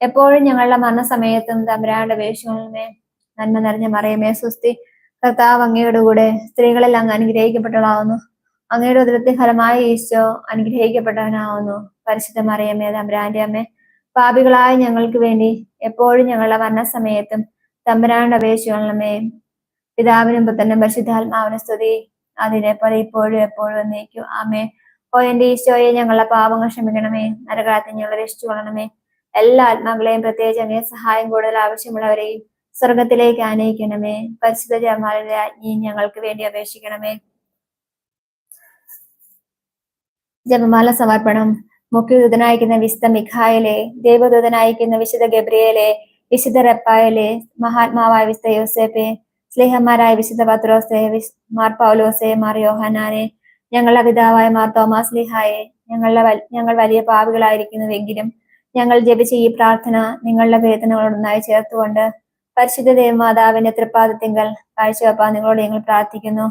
എപ്പോഴും ഞങ്ങളുടെ മരണസമയത്തും തമ്പുരാന്റെ വേഷങ്ങളുമേ നന്മ നിറഞ്ഞ മറിയമേ സുസ്തി കർത്താവ് അങ്ങയുടെ കൂടെ സ്ത്രീകളിൽ അങ്ങ് അനുഗ്രഹിക്കപ്പെട്ടവളാവുന്നു. അങ്ങയുടെ ഉദരത്തിൽ ഫലമായ ഈശോ അനുഗ്രഹിക്കപ്പെട്ടവനാവുന്നു. പരിശുദ്ധ മറിയമ്മേ തമ്പുരാന്റെ അമ്മേ. പാപികളായ ഞങ്ങൾക്ക് വേണ്ടി എപ്പോഴും ഞങ്ങളുടെ മരണസമയത്തും തമ്പരാന്റെ അപേക്ഷിക്കണമേ പിതാവിനും പുത്തനും പരിശുദ്ധാത്മാവിനും സ്തുതി. അതിനെ പോലെ ഇപ്പോഴും എപ്പോഴും എന്നേക്കും. ആമേ ഓ എന്റെ ഈശോയെ ഞങ്ങളുടെ പാപങ്ങൾ ക്ഷമിക്കണമേ. നരകാലത്തെ ഞങ്ങളെ രക്ഷിച്ചുകൊള്ളണമേ. എല്ലാ ആത്മാക്കളെയും പ്രത്യേകിച്ച് അങ്ങേ സഹായം കൂടുതൽ ആവശ്യമുള്ളവരെയും സ്വർഗത്തിലേക്ക് ആനയിക്കണമേ. പരിശുദ്ധ ജമാലിന്റെ ആജ്ഞയും ഞങ്ങൾക്ക് വേണ്ടി അപേക്ഷിക്കണമേ. ജപമാല സമർപ്പണം. മുഖ്യദൂതനായിരിക്കുന്ന വിശുദ്ധ മിഖായലെ ദേവദൂതനായിരിക്കുന്ന വിശുദ്ധ ഗബ്രിയലെ വിശുദ്ധ റപ്പായലെ മഹാത്മാവായ വിശുദ്ധ യോസേപ്പെ സ്നേഹന്മാരായ വിശുദ്ധ പത്രോസെ മാർ പൗലോസെ മാർ യോഹനാനെ ഞങ്ങളുടെ പിതാവായ മാർ തോമാസ് ലിഹായെ ഞങ്ങളുടെ ഞങ്ങൾ വലിയ പാവികളായിരിക്കുന്നുവെങ്കിലും ഞങ്ങൾ ജപിച്ച ഈ പ്രാർത്ഥന നിങ്ങളുടെ വേദനകളോടൊന്നായി ചേർത്തുകൊണ്ട് പരിശുദ്ധ ദേവമാതാവിന്റെ തൃപ്പാദത്തിങ്കൽ കാഴ്ചവെപ്പാൻ നിങ്ങളോട് ഞങ്ങൾ പ്രാർത്ഥിക്കുന്നു.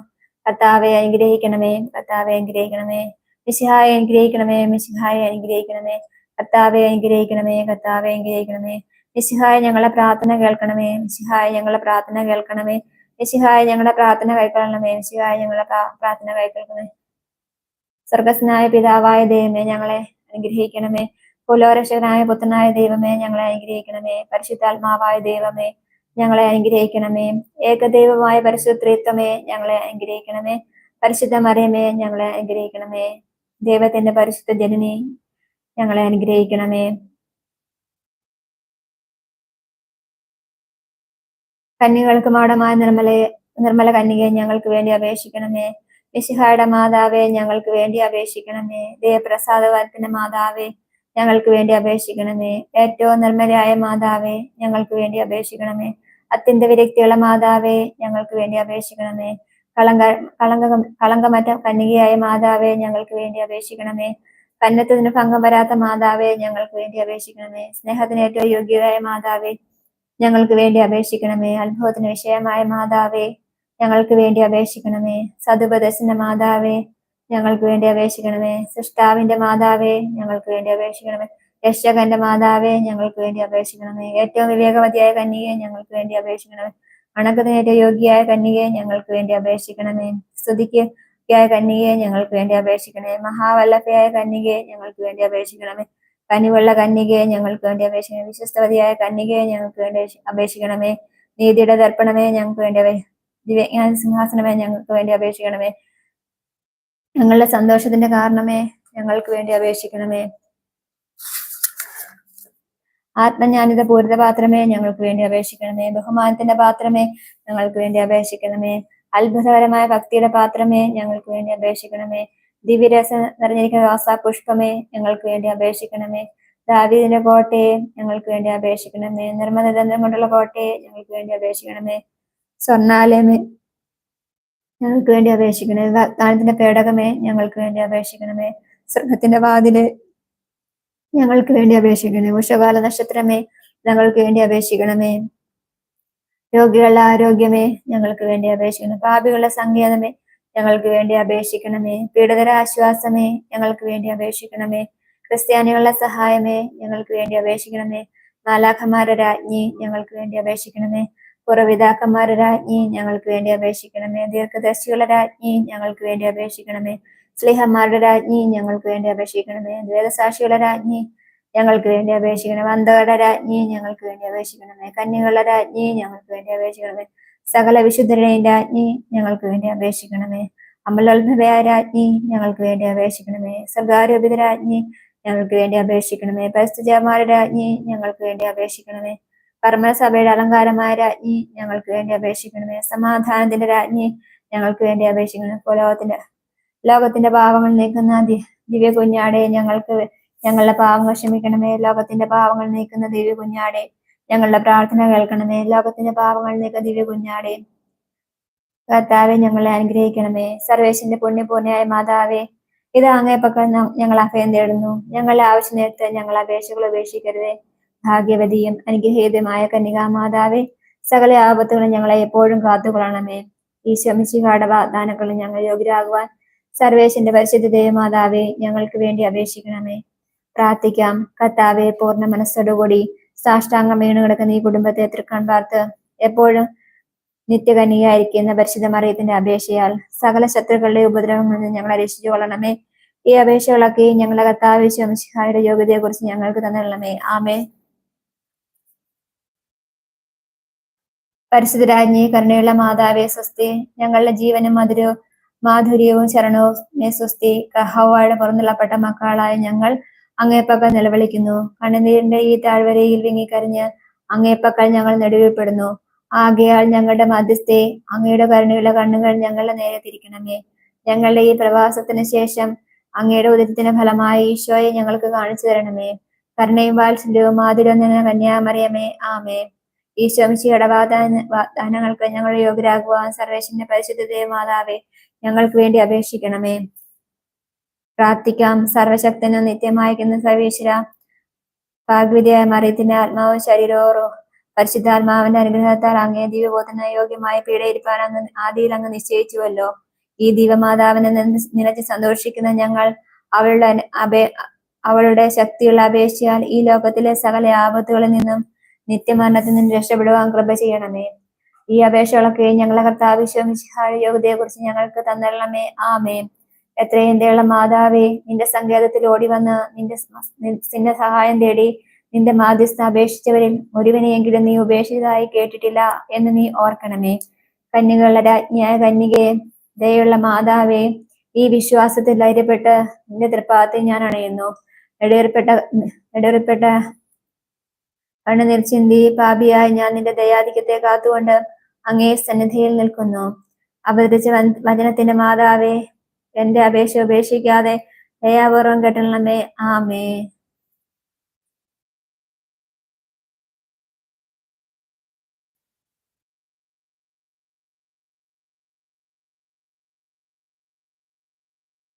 കർത്താവെ അനുഗ്രഹിക്കണമേ. കർത്താവെ അനുഗ്രഹിക്കണമേ. മിശിഹായെ അനുഗ്രഹിക്കണമേ. മിശിഹായെ അനുഗ്രഹിക്കണമേ. കർത്താവെ അനുഗ്രഹിക്കണമേ. കർത്താവെ അനുഗ്രഹിക്കണമേ. മിശിഹായ ഞങ്ങളെ പ്രാർത്ഥന കേൾക്കണമേ. മിശിഹായ ഞങ്ങളെ പ്രാർത്ഥന കേൾക്കണമേ. മിശിഹായ ഞങ്ങളുടെ പ്രാർത്ഥന കൈക്കൊള്ളണമേ. മിശിഹായ ഞങ്ങളെ പ്രാർത്ഥന കൈക്കൊള്ളണമേ. സ്വർഗസ്നായ പിതാവായ ദൈവമേ ഞങ്ങളെ അനുഗ്രഹിക്കണമേ. പുലോരക്ഷകനായ പുത്രനായ ദൈവമേ ഞങ്ങളെ അനുഗ്രഹിക്കണമേ. പരിശുദ്ധാത്മാവായ ദൈവമേ ഞങ്ങളെ അനുഗ്രഹിക്കണമേ. ഏകദൈവമായ പരിശുദ്ധത്രിത്വമേ ഞങ്ങളെ അനുഗ്രഹിക്കണമേ. പരിശുദ്ധ മറിയമേ ഞങ്ങളെ അനുഗ്രഹിക്കണമേ. ദൈവത്തിന്റെ പരിശുദ്ധ ജനനി ഞങ്ങളെ അനുഗ്രഹിക്കണമേ. കന്യകൾക്ക് മാടമായ നിർമ്മല നിർമ്മല കന്യകയെ ഞങ്ങൾക്ക് വേണ്ടി അപേക്ഷിക്കണമേ. വിശുഹായുടെ മാതാവേ ഞങ്ങൾക്ക് വേണ്ടി അപേക്ഷിക്കണമേ. ദേവപ്രസാദവാരത്തിന്റെ മാതാവേ ഞങ്ങൾക്ക് വേണ്ടി അപേക്ഷിക്കണമേ. ഏറ്റവും നിർമ്മലയായ മാതാവേ ഞങ്ങൾക്ക് വേണ്ടി അപേക്ഷിക്കണമേ. അത്യന്ത വിരക്തിയുള്ള മാതാവേ ഞങ്ങൾക്ക് വേണ്ടി അപേക്ഷിക്കണമേ. കളങ്ക കളങ്ക കളങ്കമറ്റ കന്യകയായ മാതാവേ ഞങ്ങൾക്ക് വേണ്ടി അപേക്ഷിക്കണമേ. കന്നത്തതിന് ഭംഗം വരാത്ത മാതാവേ ഞങ്ങൾക്ക് വേണ്ടി അപേക്ഷിക്കണമേ. സ്നേഹത്തിന് ഏറ്റവും യോഗ്യരായ മാതാവേ ഞങ്ങൾക്ക് വേണ്ടി അപേക്ഷിക്കണമേ. അത്ഭുതത്തിന് വിഷയമായ മാതാവേ ഞങ്ങൾക്ക് വേണ്ടി അപേക്ഷിക്കണമേ. സതുപദശന മാതാവേ ഞങ്ങൾക്ക് വേണ്ടി അപേക്ഷിക്കണമേ സൃഷ്ടാവിന്റെ മാതാവേ ഞങ്ങൾക്ക് വേണ്ടി അപേക്ഷിക്കണമേ രക്ഷകന്റെ മാതാവേ ഞങ്ങൾക്ക് വേണ്ടി അപേക്ഷിക്കണമേ ഏറ്റവും വിവേകവതിയായ കന്യകയെ ഞങ്ങൾക്ക് വേണ്ടി അപേക്ഷിക്കണമേ അണക്കത്തിന് ഏറ്റവും യോഗ്യയായ കന്യകയെ ഞങ്ങൾക്ക് വേണ്ടി അപേക്ഷിക്കണമേ സ്തുതിക്ക് യായ കന്യകയെ ഞങ്ങൾക്ക് വേണ്ടി അപേക്ഷിക്കണമേ മഹാവല്ലഭയായ കന്യകയെ ഞങ്ങൾക്ക് വേണ്ടി അപേക്ഷിക്കണമേ കനിവുള്ള കന്യകയെ ഞങ്ങൾക്ക് വേണ്ടി അപേക്ഷിക്കണമേ വിശ്വസ്തവതിയായ കന്യകയെ ഞങ്ങൾക്ക് വേണ്ടി അപേക്ഷിക്കണമേ നീതിയുടെ ദർപ്പണമേ ഞങ്ങൾക്ക് വേണ്ടി ദിവ്യജ്ഞാന സിംഹാസനമേ ഞങ്ങൾക്ക് വേണ്ടി അപേക്ഷിക്കണമേ ഞങ്ങളുടെ സന്തോഷത്തിന്റെ കാരണമേ ഞങ്ങൾക്ക് വേണ്ടി അപേക്ഷിക്കണമേ. ആത്മജ്ഞാനിത പൂരിത പാത്രമേ ഞങ്ങൾക്ക് വേണ്ടി അപേക്ഷിക്കണമേ. ബഹുമാനത്തിന്റെ പാത്രമേ ഞങ്ങൾക്ക് വേണ്ടി അപേക്ഷിക്കണമേ. അത്ഭുതകരമായ ഭക്തിയുടെ പാത്രമേ ഞങ്ങൾക്ക് വേണ്ടി അപേക്ഷിക്കണമേ. ദിവ്യരസം നിറഞ്ഞിരിക്കുന്ന റോസാ പുഷ്പമേ ഞങ്ങൾക്ക് വേണ്ടി അപേക്ഷിക്കണമേ. ദാവീദിന്റെ കോട്ടയെ ഞങ്ങൾക്ക് വേണ്ടി അപേക്ഷിക്കണമേ. നിർമ്മല ദന്തം കൊണ്ടുള്ള കോട്ടയെ ഞങ്ങൾക്ക് വേണ്ടി അപേക്ഷിക്കണമേ. സ്വർണാലയമേ ഞങ്ങൾക്ക് വേണ്ടി അപേക്ഷിക്കണമേ. വാഗ്ദാനത്തിന്റെ പേടകമേ ഞങ്ങൾക്ക് വേണ്ടി അപേക്ഷിക്കണമേ. സ്വർഗത്തിന്റെ വാതിൽ ഞങ്ങൾക്ക് വേണ്ടി അപേക്ഷിക്കണമേ. ഉഷകാല നക്ഷത്രമേ ഞങ്ങൾക്ക് വേണ്ടി അപേക്ഷിക്കണമേ. രോഗികളുടെ ആരോഗ്യമേ ഞങ്ങൾക്ക് വേണ്ടി അപേക്ഷിക്കണം പാപികളുടെ സങ്കേതമേ ഞങ്ങൾക്ക് വേണ്ടി അപേക്ഷിക്കണമേ. പീഡിതര ആശ്വാസമേ ഞങ്ങൾക്ക് വേണ്ടി അപേക്ഷിക്കണമേ. ക്രിസ്ത്യാനികളുടെ സഹായമേ ഞങ്ങൾക്ക് വേണ്ടി അപേക്ഷിക്കണമേ. മാലാഖമാരുടെ രാജ്ഞി ഞങ്ങൾക്ക് വേണ്ടി അപേക്ഷിക്കണമേ. പുറവിതാക്കന്മാരുടെ രാജ്ഞി ഞങ്ങൾക്ക് വേണ്ടി അപേക്ഷിക്കണമേ ദീർഘദർശികളുടെ രാജ്ഞി ഞങ്ങൾക്ക് വേണ്ടി അപേക്ഷിക്കണമേ സ്ലിഹന്മാരുടെ രാജ്ഞി ഞങ്ങൾക്ക് വേണ്ടി അപേക്ഷിക്കണമേ ദ്വേദസാക്ഷികളുടെ രാജ്ഞി ഞങ്ങൾക്ക് വേണ്ടി അപേക്ഷിക്കണമേ അന്ധകളുടെ രാജ്ഞി ഞങ്ങൾക്ക് വേണ്ടി അപേക്ഷിക്കണമേ കന്യകളുടെ രാജ്ഞി ഞങ്ങൾക്ക് വേണ്ടി അപേക്ഷിക്കണമേ സകല വിശുദ്ധരുടെയും രാജ്ഞി ഞങ്ങൾക്ക് വേണ്ടി അപേക്ഷിക്കണമേ അമലോത്ഭവയായ രാജ്ഞി ഞങ്ങൾക്ക് വേണ്ടി അപേക്ഷിക്കണമേ സർഗാരോപിത രാജ്ഞി ഞങ്ങൾക്ക് വേണ്ടി അപേക്ഷിക്കണമേ പരിസ്ഥിതിമാരുടെ രാജ്ഞി ഞങ്ങൾക്ക് വേണ്ടി അപേക്ഷിക്കണമേ കർമ്മസഭയുടെ അലങ്കാരമായ രാജ്ഞി ഞങ്ങൾക്ക് വേണ്ടി അപേക്ഷിക്കണമേ. സമാധാനത്തിന്റെ രാജ്ഞി ഞങ്ങൾക്ക് വേണ്ടി അപേക്ഷിക്കണം ലോകത്തിന്റെ ലോകത്തിന്റെ പാവങ്ങൾ നീക്കുന്ന ദിവ്യ കുഞ്ഞാടെ ഞങ്ങൾക്ക് ഞങ്ങളുടെ പാവങ്ങൾ ക്ഷമിക്കണമേ. ലോകത്തിന്റെ പാവങ്ങൾ നീക്കുന്ന ദിവ്യ കുഞ്ഞാടെ ഞങ്ങളുടെ പ്രാർത്ഥന കേൾക്കണമേ. ലോകത്തിന്റെ പാവങ്ങൾ നീക്കുന്ന ദിവ്യ കുഞ്ഞാടെ കർത്താവെ ഞങ്ങളെ അനുഗ്രഹിക്കണമേ. സർവേശന്റെ പുണ്യപൂർണയായ മാതാവേ ഇത് അങ്ങേ ഞങ്ങൾ അഭയം തേടുന്നു. ഞങ്ങളുടെ ആവശ്യ നേരത്തെ ഞങ്ങൾ അപേക്ഷകൾ ഉപേക്ഷിക്കരുതേ. ഭാഗ്യവതിയും അനുഗ്രഹീതമായ കന്യകാ മാതാവേ സകല ആപത്തുകളും ഞങ്ങളെ എപ്പോഴും കാത്തുകൊള്ളണമേ. ഈ ശമിച്ചികാട വാഗ്ദാനങ്ങളും ഞങ്ങൾ യോഗ്യരാകുവാൻ സർവേശന്റെ പരിശുദ്ധ ദേവമാതാവേ ഞങ്ങൾക്ക് വേണ്ടി അപേക്ഷിക്കണമേ. പ്രാർത്ഥിക്കാം. കത്താവെ പൂർണ മനസ്സോടുകൂടി സാഷ്ടാംഗം വീണ് കിടക്കുന്ന ഈ കുടുംബത്തെ തൃക്കാൻ പാർത്ത് എപ്പോഴും നിത്യകന്യയായിരിക്കുന്ന പരിശുദ്ധ മറിയത്തിന്റെ അപേക്ഷയാൽ സകല ശത്രുക്കളുടെ ഉപദ്രവങ്ങളിൽ നിന്ന് ഞങ്ങളെ രക്ഷിച്ചു കൊള്ളണമേ. ഈ അപേക്ഷകളൊക്കെ ഞങ്ങളുടെ കർത്താവ് ശംശിഹായുടെ യോഗ്യതയെ കുറിച്ച് ഞങ്ങൾക്ക് തന്നെ ആമേ പരിശുദ്ധരാജ്ഞി കരുണയുള്ള മാതാവേ സ്വസ്തി ഞങ്ങളുടെ ജീവനും മധുരവും മാധുര്യവും ശരണവും സ്വസ്തി. കഹവായുടെ പുറന്തള്ളപ്പെട്ട മക്കളായ ഞങ്ങൾ അങ്ങേപ്പക്കൽ നിലവിളിക്കുന്നു. കണ്ണുനീരിന്റെ ഈ താഴ്വരയിൽ വിങ്ങിക്കരഞ്ഞ് അങ്ങേപ്പക്കൽ ഞങ്ങൾ നെടുവിൽപ്പെടുന്നു. ആകയാൽ ഞങ്ങളുടെ മധ്യസ്ഥെ അങ്ങയുടെ കരുണയുള്ള കണ്ണുകൾ ഞങ്ങളുടെ നേരെ തിരിക്കണമേ. ഞങ്ങളുടെ ഈ പ്രവാസത്തിന് ശേഷം അങ്ങയുടെ ഉദരത്തിന് ഫലമായി ഈശോയെ ഞങ്ങൾക്ക് കാണിച്ചു തരണമേ കരുണയും വാത്സല്യവും മാധുര്യവും നിന്ന കന്യാമറിയമേ. ആമേ ഈശോ മിശിയുടെ വാഗ്ദാന വാഗ്ദാനങ്ങൾക്ക് ഞങ്ങൾ യോഗ്യരാകുവാൻ സർവേശ്വരന്റെ പരിശുദ്ധ മാതാവേ ഞങ്ങൾക്ക് വേണ്ടി അപേക്ഷിക്കണമേ. പ്രാർത്ഥിക്കാം. സർവശക്തനും നിത്യമായിരിക്കുന്ന സർവേശ്വര ഭാഗ്യവിധിയായ മറിയത്തിന്റെ ആത്മാവും ശരീരവും പരിശുദ്ധാത്മാവിന്റെ അനുഗ്രഹത്താൽ അങ്ങേ ദിവ്യബോധന യോഗ്യമായ പീഡയിരിപ്പാൻ അങ്ങ് ആദിയിൽ അങ്ങ് നിശ്ചയിച്ചുവല്ലോ. ഈ ദീപമാതാവിനെ നിലച്ച് സന്തോഷിക്കുന്ന ഞങ്ങൾ അവളുടെ അപേ അവളുടെ ശക്തിയുള്ള അപേക്ഷയാൽ ഈ ലോകത്തിലെ സകല ആപത്തുകളിൽ നിന്നും നിത്യമരണത്തിൽ നിന്ന് രക്ഷപ്പെടുവാൻ കൃപ ചെയ്യണമേ. ഈ അപേക്ഷകളൊക്കെ ഞങ്ങളെ കർത്താവ് യോഗ്യതയെ കുറിച്ച് ഞങ്ങൾക്ക് തന്നരണമേ. ആമേ എത്രയും ദയുള്ള മാതാവേ നിന്റെ സങ്കേതത്തിൽ ഓടി വന്ന് നിന്റെ നിന്റെ സഹായം തേടി നിന്റെ മാധ്യസ്ഥ അപേക്ഷിച്ചവരിൽ ഒരുവനെയെങ്കിലും നീ ഉപേക്ഷിച്ചതായി കേട്ടിട്ടില്ല എന്ന് നീ ഓർക്കണമേ. കന്യകളുടെ രാജ്ഞിയായ കന്യകയെ ദയുള്ള മാതാവേ ഈ വിശ്വാസത്തിൽ ധൈര്യപ്പെട്ട് നിന്റെ തൃപ്പാദത്തിൽ ഞാൻ അണയുന്നു. നെടുവേർപ്പെട്ട നെടുവേർപ്പെട്ട കണ്ണുനീർ ചിന്തി പാപിയായി ഞാൻ നിന്റെ ദയാധിക്യത്തെ കാത്തുകൊണ്ട് അങ്ങേ സന്നിധിയിൽ നിൽക്കുന്നു. അവതരിച്ച വചനത്തിന്റെ മാതാവേ എന്റെ അപേക്ഷ ഉപേക്ഷിക്കാതെ ദയാപൂർവം കെട്ടണമേ ആമേ